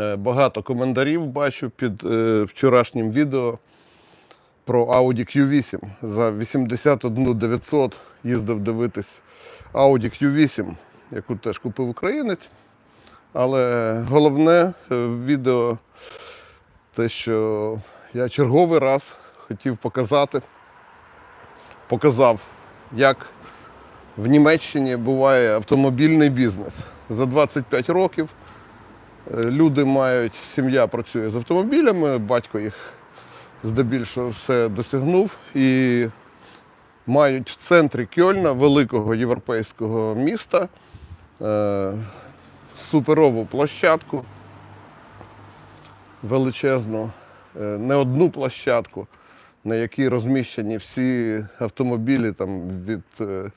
Е, Багато коментарів бачу під е, вчорашнім відео про Audi Q8. За 81 900 їздив дивитись Audi Q8, яку теж купив українець. Але головне е, відео те, що я черговий раз хотів показати, показав, як в Німеччині буває автомобільний бізнес. За 25 років люди мають, сім'я працює з автомобілями, батько їх здебільшого все досягнув і мають в центрі Кьольна, великого європейського міста, е, суперову площадку, величезну, е, не одну площадку, на якій розміщені всі автомобілі там, від, е,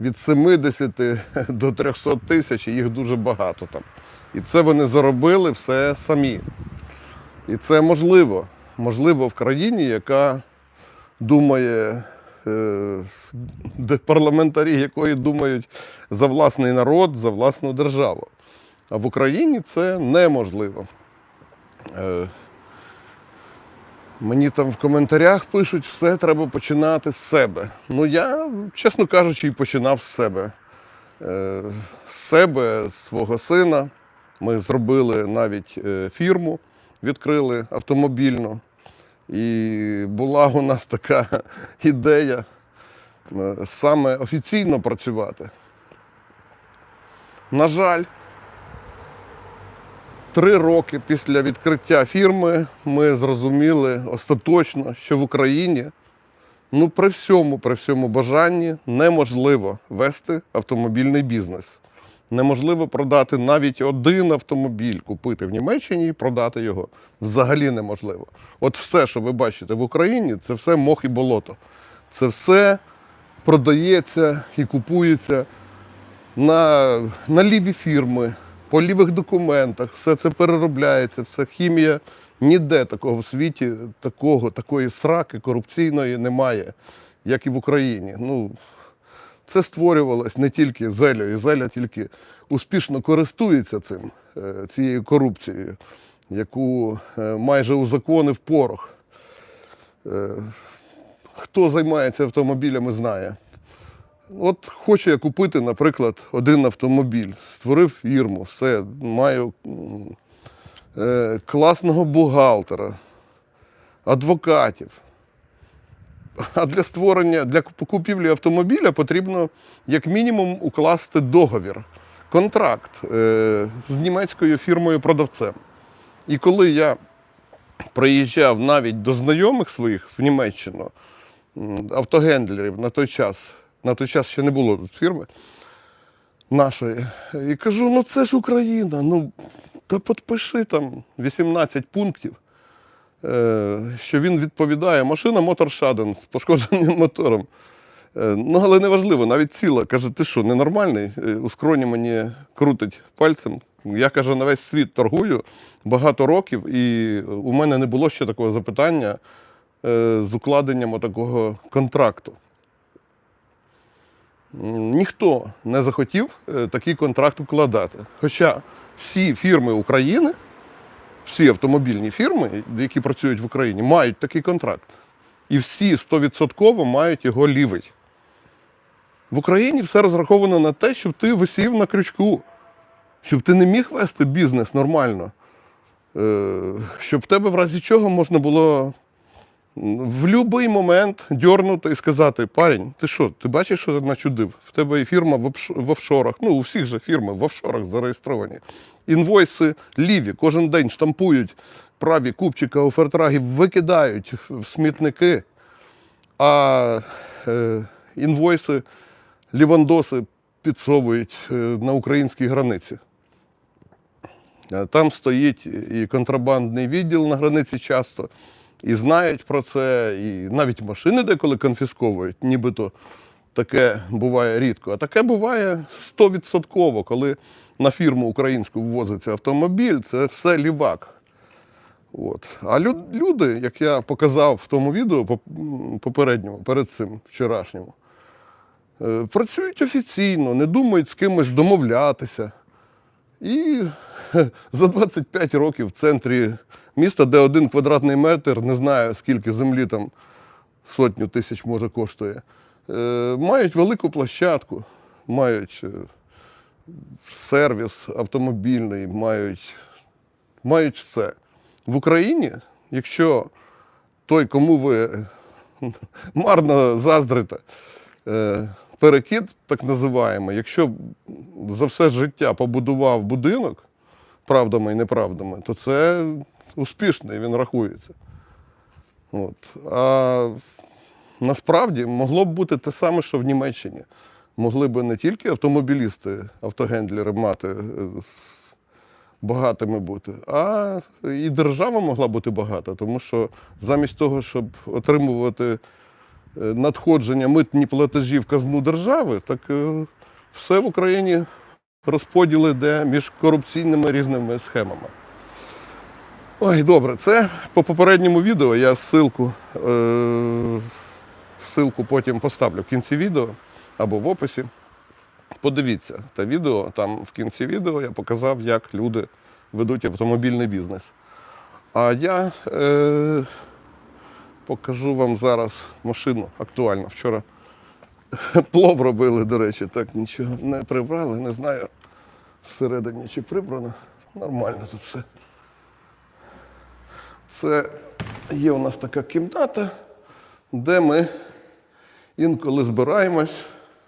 від 70 до 300 тисяч, їх дуже багато там. І це вони заробили все самі. І це можливо. Можливо в країні, яка думає, е, де парламентарі якої думають за власний народ, за власну державу. А в Україні це неможливо. Мені там в коментарях пишуть, все треба починати з себе. Ну я, чесно кажучи, і починав з себе. Е, З себе, з свого сина. Ми зробили навіть е, фірму, відкрили автомобільну. І була у нас така ідея е, саме офіційно працювати. На жаль, три роки після відкриття фірми ми зрозуміли остаточно, що в Україні ну, при всьому, при всьому бажанні неможливо вести автомобільний бізнес. Неможливо продати навіть один автомобіль, купити в Німеччині і продати його. Взагалі неможливо. От все, що ви бачите в Україні, це все мох і болото. Це все продається і купується на, на ліві фірми, по лівих документах, все це переробляється, все хімія. Ніде такого в світі, такого, такої сраки корупційної немає, як і в Україні. Ну, це створювалось не тільки Зелею, Зеля тільки успішно користується цим, е, цією корупцією, яку е, майже узаконив порох. Е, Хто займається автомобілями, знає. От хочу я купити, наприклад, один автомобіль, створив фірму, все, маю е, класного бухгалтера, адвокатів. А для створення, для купівлі автомобіля потрібно як мінімум укласти договір, контракт е, з німецькою фірмою-продавцем. І коли я приїжджав навіть до знайомих своїх в Німеччину, автогендлерів на той час, на той час ще не було тут фірми нашої, і кажу: ну це ж Україна, ну та підпиши там 18 пунктів е, що він відповідає. Машина мотор Шаден з пошкодженим мотором. Е, Ну, але неважливо, навіть ціла. Каже, ти що, ненормальний? Е, У скроні мені крутить пальцем. Я каже, на весь світ торгую багато років, і у мене не було ще такого запитання з укладенням такого контракту. Ніхто не захотів е, такий контракт укладати. Хоча всі фірми України всі автомобільні фірми, які працюють в Україні, мають такий контракт. І всі 100% мають його лівий. В Україні все розраховано на те, щоб ти висів на крючку, щоб ти не міг вести бізнес нормально, Е, щоб в тебе в разі чого можна було в будь-який момент дьорнути і сказати: парень, ти що, ти бачиш, що начудив? В тебе і фірма в офшорах. Ну, у всіх же фірми в офшорах зареєстровані. Інвойси ліві, кожен день штампують праві купчика офертрагів, викидають в смітники, а е, інвойси лівандоси підсовують е, на українській границі. Е, Там стоїть і контрабандний відділ на границі часто, і знають про це, і навіть машини деколи конфісковують, нібито таке буває рідко. А таке буває 100%, коли на фірму українську ввозиться автомобіль, це все лівак. От. А лю- люди, як я показав в тому відео попередньому, перед цим вчорашньому, е, працюють офіційно, не думають з кимось домовлятися. І за 25 років в центрі міста, де один квадратний метр, не знаю скільки землі там сотню тисяч може коштує, е, мають велику площадку, мають е, сервіс автомобільний, мають, мають все. В Україні, якщо той, кому ви марно заздрите, е, перекид, так називаємо, якщо за все життя побудував будинок правдами і неправдами, то це успішний, він рахується. От. А насправді могло б бути те саме, що в Німеччині. Могли б не тільки автомобілісти, автогендлери мати е, багатими бути, а і держава могла бути багата, тому що замість того, щоб отримувати надходження митні платежі в казну держави, так е, все в Україні розподіл іде між корупційними різними схемами. Ой, добре, це по попередньому відео. Я ссылку, е, ссылку потім поставлю в кінці відео або в описі. Подивіться те відео. Там в кінці відео я показав, як люди ведуть автомобільний бізнес. А я е, покажу вам зараз машину актуально. Вчора плов робили, до речі, так нічого не прибрали. Не знаю всередині чи прибрано. Нормально тут все. Це є у нас така кімната, де ми інколи збираємось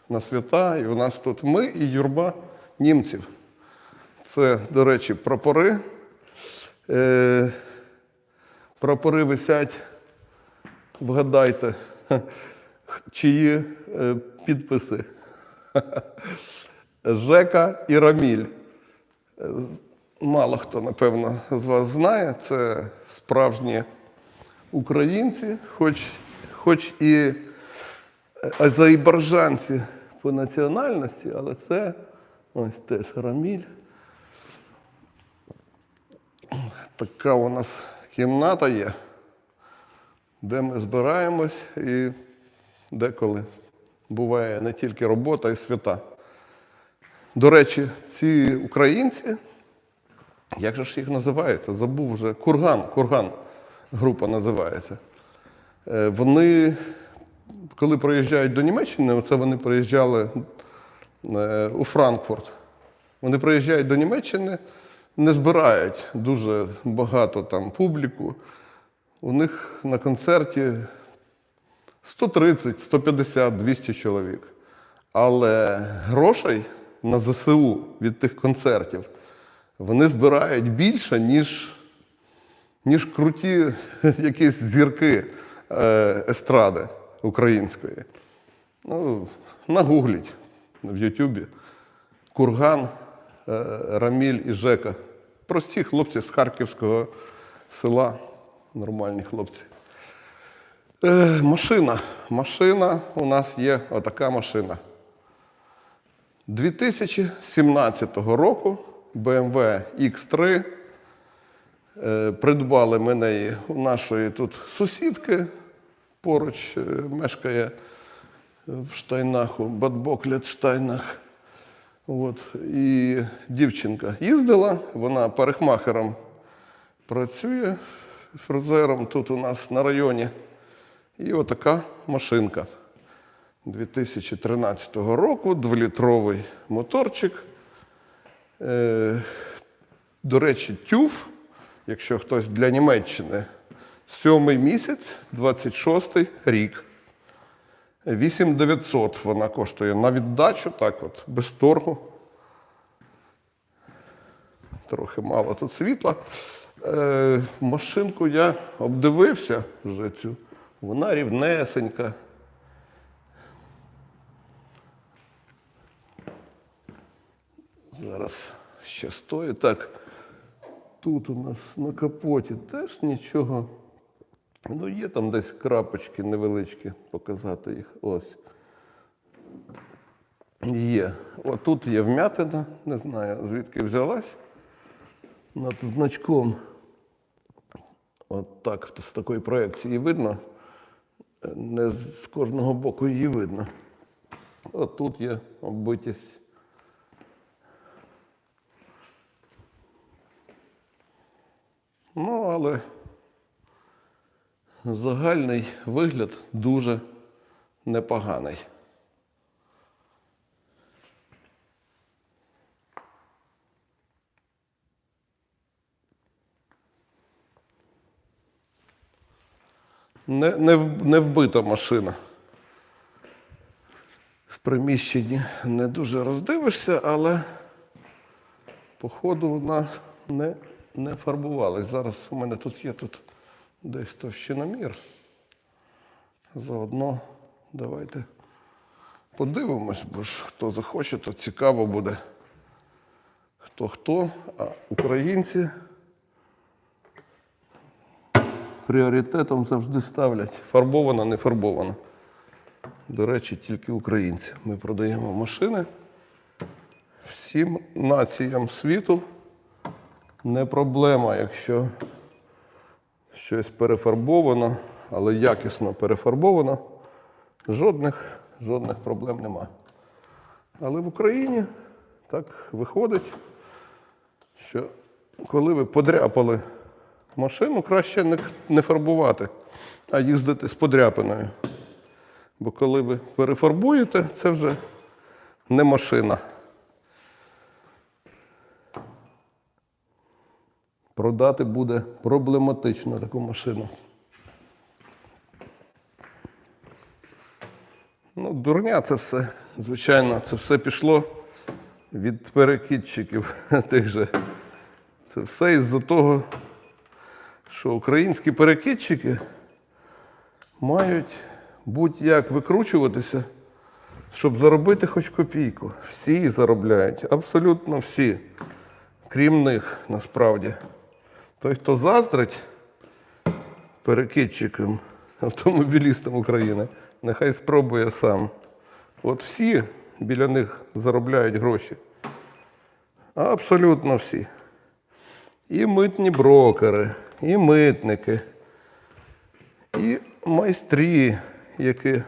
на свята, і у нас тут ми і юрба німців. Це, до речі, прапори. Е, прапори висять, вгадайте, чиї е, підписи. Жека і Раміль. Мало хто, напевно, з вас знає. Це справжні українці, хоч, хоч і азербайджанці по національності, але це ось теж Раміль. Така у нас кімната є, де ми збираємось і деколи буває не тільки робота і свята. До речі, ці українці, як же ж їх називається? Забув вже. Курган, Курган група називається. Е, Вони, коли приїжджають до Німеччини, оце вони приїжджали е, у Франкфурт. Вони приїжджають до Німеччини, не збирають дуже багато там публіку. У них на концерті 130, 150, 200 чоловік. Але грошей на ЗСУ від тих концертів вони збирають більше, ніж, ніж круті якісь зірки е, естради української. Ну, нагугліть в Ютубі. Курган, е, Раміль і Жека. Прості хлопці з харківського села, нормальні хлопці. Е, машина. Машина у нас є отака машина. 2017 року BMW X3. Е, Придбали ми неї у нашої тут сусідки. Поруч е, мешкає в Штайнаху, Бадбоклет Штайнах. От. І дівчинка їздила, вона парикмахером працює фрезером тут у нас на районі. І отака машинка 2013 року, дволітровий моторчик. Е, до речі, тюф, якщо хтось для Німеччини, сьомий місяць, 26 рік. 8900 вона коштує на віддачу, так от, без торгу. Трохи мало тут світла. Е, машинку я обдивився вже цю. Вона рівнесенька. Зараз ще стоїть. Так, тут у нас на капоті теж нічого. Ну, є там десь крапочки невеличкі, показати їх. Ось. Є. О, тут є вмятина, не знаю, звідки взялась. Над значком. От з такої проекції видно. Е, не з кожного боку її видно. От тут є оббитість. Ну, але загальний вигляд дуже непоганий. Не, не, не вбита машина. В приміщенні не дуже роздивишся, але походу вона не, не фарбувалась. Зараз у мене тут є тут десь товщиномір. Заодно давайте подивимось, бо ж хто захоче, то цікаво буде. Хто хто, а українці пріоритетом завжди ставлять. Фарбована, не фарбована. До речі, тільки українці. Ми продаємо машини всім націям світу. Не проблема, якщо щось перефарбовано, але якісно перефарбовано, жодних, жодних проблем нема. Але в Україні так виходить, що коли ви подряпали машину, краще не, не фарбувати, а їздити з подряпиною. Бо коли ви перефарбуєте, це вже не машина. Продати буде проблематично таку машину. Ну, дурня це все. Звичайно, це все пішло від перекидчиків тих же. Це все із-за того, що українські перекидчики мають будь-як викручуватися, щоб заробити хоч копійку. Всі заробляють, абсолютно всі. Крім них, насправді. Той, хто заздрить перекидчикам, автомобілістам України, нехай спробує сам. От всі біля них заробляють гроші. Абсолютно всі. І митні брокери, і митники, і майстрі, які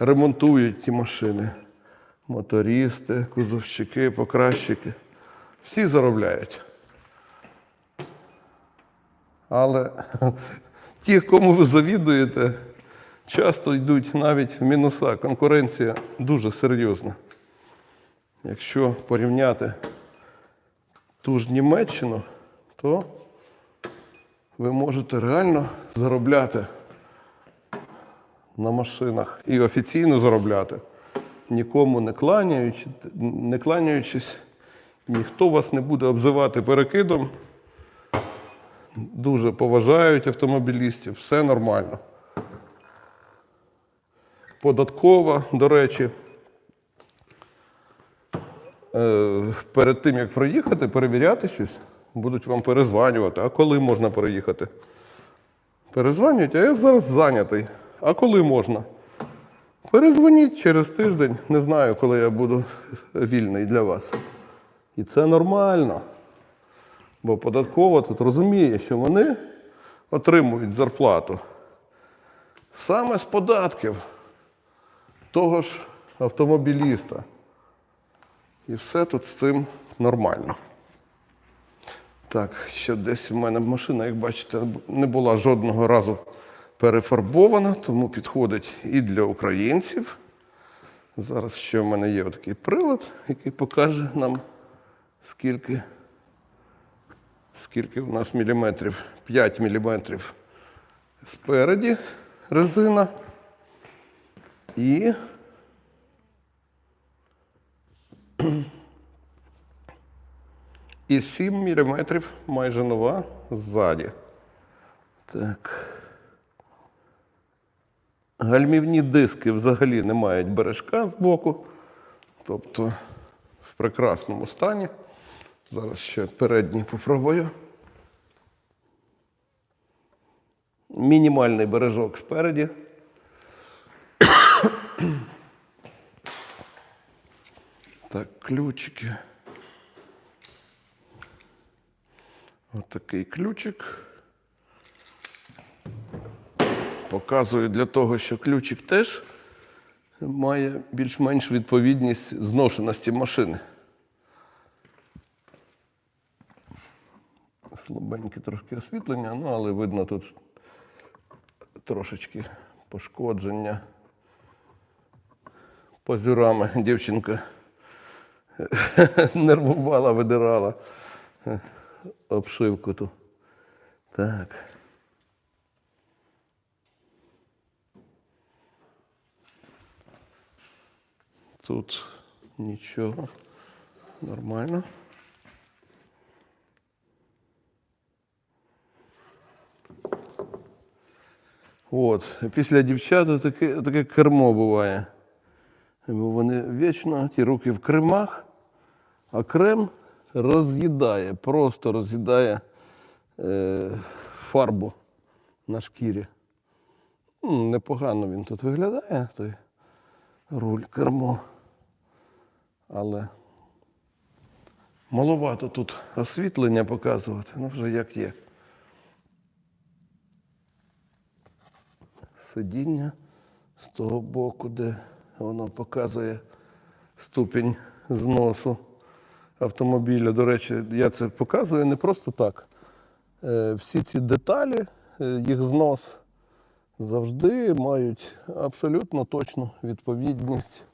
ремонтують ті машини. Мотористи, кузовщики, покращики. Всі заробляють. Але ті, кому ви завідуєте, часто йдуть навіть в мінуса. Конкуренція дуже серйозна. Якщо порівняти ту ж Німеччину, то ви можете реально заробляти на машинах і офіційно заробляти, нікому не кланяючи, не кланяючись, ніхто вас не буде обзивати перекидом. Дуже поважають автомобілістів, все нормально. Податкова, до речі, е, перед тим, як проїхати, перевіряти щось, будуть вам перезванювати. А коли можна переїхати? Перезванюють, а я зараз зайнятий. А коли можна? Перезвоніть через тиждень, не знаю, коли я буду вільний для вас. І це нормально. Бо податкова тут розуміє, що вони отримують зарплату саме з податків того ж автомобіліста. І все тут з цим нормально. Так, ще десь у мене машина, як бачите, не була жодного разу перефарбована, тому підходить і для українців. Зараз ще в мене є такий прилад, який покаже нам, скільки, скільки у нас міліметрів. 5 міліметрів спереді резина. І і 7 мм майже нова ззаді. Так. Гальмівні диски взагалі не мають бережка з боку. Тобто в прекрасному стані. Зараз ще передній попробую. Мінімальний бережок спереді. Так, ключики. Отакий ключик. Показую для того, що ключик теж має більш-менш відповідність зношеності машини. Слабеньке трошки освітлення, ну але видно тут трошечки пошкодження. Позюрами дівчинка нервувала, видирала обшивку ту. Так. Тут нічого. Нормально. От. Після дівчат таке, таке кермо буває. Вони вічно ті руки в кремах, а крем роз'їдає, просто роз'їдає е, фарбу на шкірі. Непогано він тут виглядає, той руль кермо. Але маловато тут освітлення показувати, ну вже як є. Сидіння з того боку, де воно показує ступінь зносу автомобіля. До речі, я це показую не просто так. Е, Всі ці деталі, е, їх знос завжди мають абсолютно точну відповідність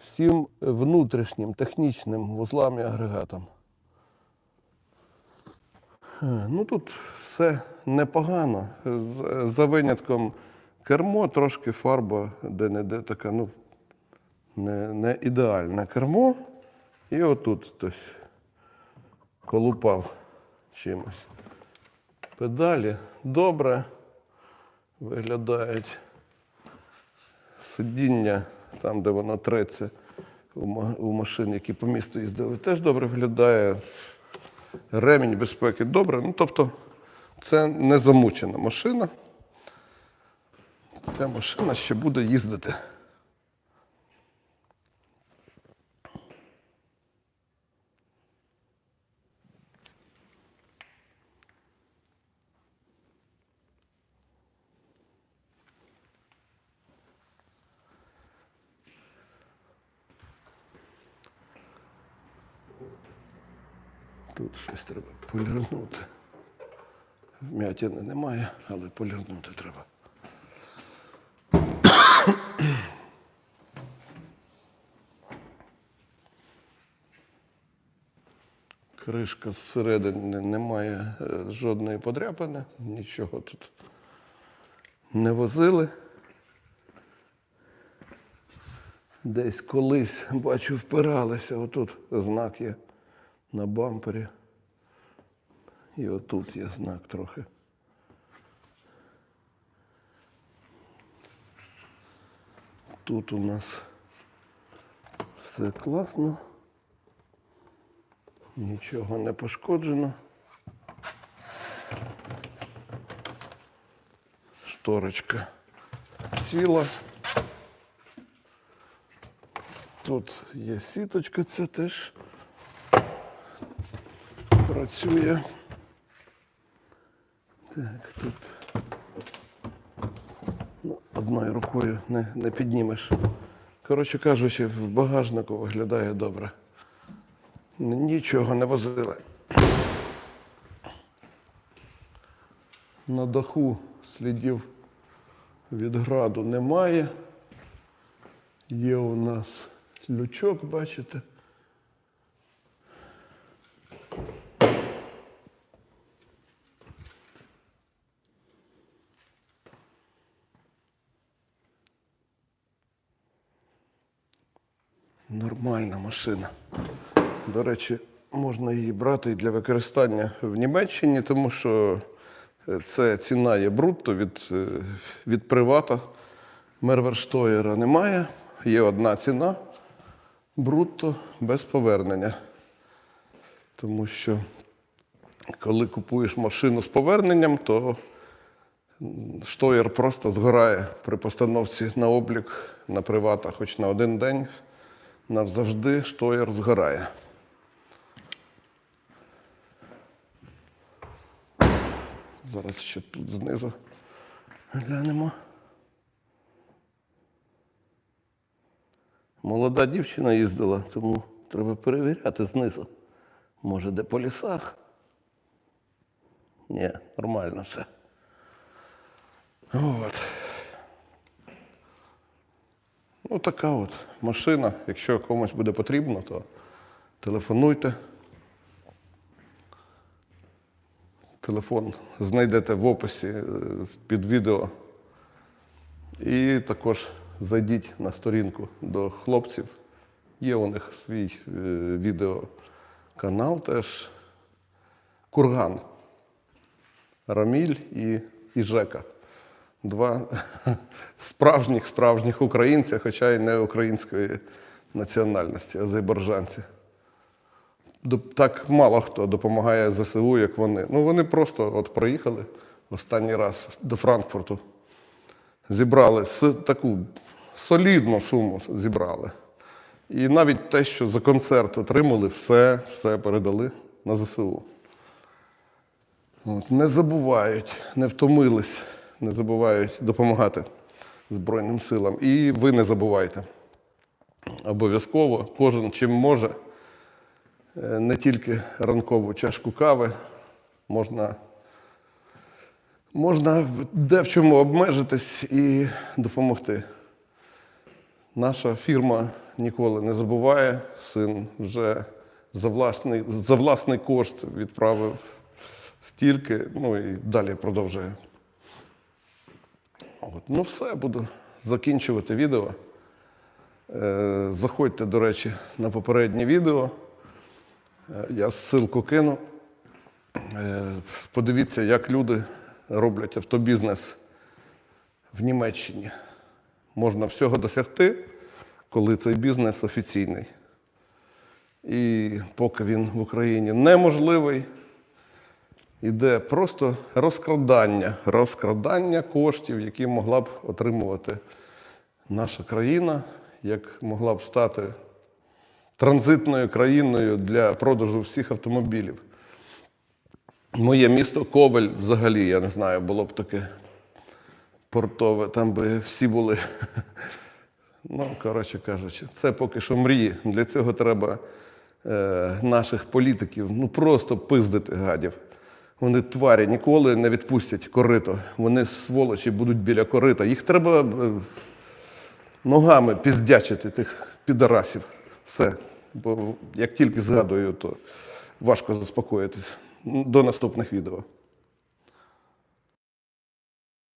всім внутрішнім технічним вузлам і агрегатам. Е, Ну тут все непогано. За винятком кермо, трошки фарба де-не-де така, ну, не, не ідеальне кермо. І отут хтось колупав чимось. Педалі добре виглядають. Сидіння, там, де воно треться у ма- машин, які по місту їздили, теж добре виглядає. Ремінь безпеки добре. Ну, тобто, це не замучена машина. Ця машина ще буде їздити. Тут щось треба полірнути. Вмятини немає, але полірнути треба. Кришка зсередини немає е, жодної подряпини, нічого тут не возили. Десь колись, бачу, впиралися. Отут знак є на бампері. І отут є знак трохи. Тут у нас все класно. Нічого не пошкоджено. Шторочка ціла. Тут є сіточка, це теж працює. Так, тут одною рукою не, не піднімеш. Коротше кажучи, в багажнику виглядає добре. Нічого не возили. На даху слідів від граду немає. Є у нас лючок, бачите. Машина. До речі, можна її брати і для використання в Німеччині, тому що е, це ціна є брутто від, е, від привата. Мерверштоєра немає. Є одна ціна брутто без повернення. Тому що коли купуєш машину з поверненням, то штоєр просто згорає при постановці на облік на привата, хоч на один день. Навзавжди штоєр згорає. Зараз ще тут знизу глянемо. Молода дівчина їздила, тому треба перевіряти знизу. Може, де по лісах. Ні, нормально все. От. Ну, така от машина. Якщо комусь буде потрібно, то телефонуйте. Телефон знайдете в описі е, під відео. І також зайдіть на сторінку до хлопців. Є у них свій е, відеоканал теж. Курган. Раміль і, і Жека. Два справжніх справжніх українця, хоча й не української національності, азербайджанці. Так мало хто допомагає ЗСУ, як вони. Ну, вони просто от проїхали останній раз до Франкфурту. Зібрали таку солідну суму зібрали. І навіть те, що за концерт отримали, все, все передали на ЗСУ. От, не забувають, не втомились, не забувають допомагати Збройним силам. І ви не забувайте. Обов'язково кожен чим може, е, не тільки ранкову чашку кави, можна, можна де в чому обмежитись і допомогти. Наша фірма ніколи не забуває. Син вже за власний, за власний кошт відправив стільки, ну і далі продовжує. От. Ну, все, буду закінчувати відео. Е, Заходьте, до речі, на попереднє відео. Е, Я ссылку кину. Е, Подивіться, як люди роблять автобізнес в Німеччині. Можна всього досягти, коли цей бізнес офіційний. І поки він в Україні неможливий, іде просто розкрадання, розкрадання коштів, які могла б отримувати наша країна, як могла б стати транзитною країною для продажу всіх автомобілів. Моє місто Ковель взагалі, я не знаю, було б таке портове, там би всі були. Ну, коротше кажучи, це поки що мрії. Для цього треба е, наших політиків ну просто пиздити гадів. Вони тварі ніколи не відпустять корито. Вони сволочі будуть біля корита. Їх треба е, ногами піздячити, тих підарасів. Все. Бо як тільки згадую, то важко заспокоїтись. До наступних відео.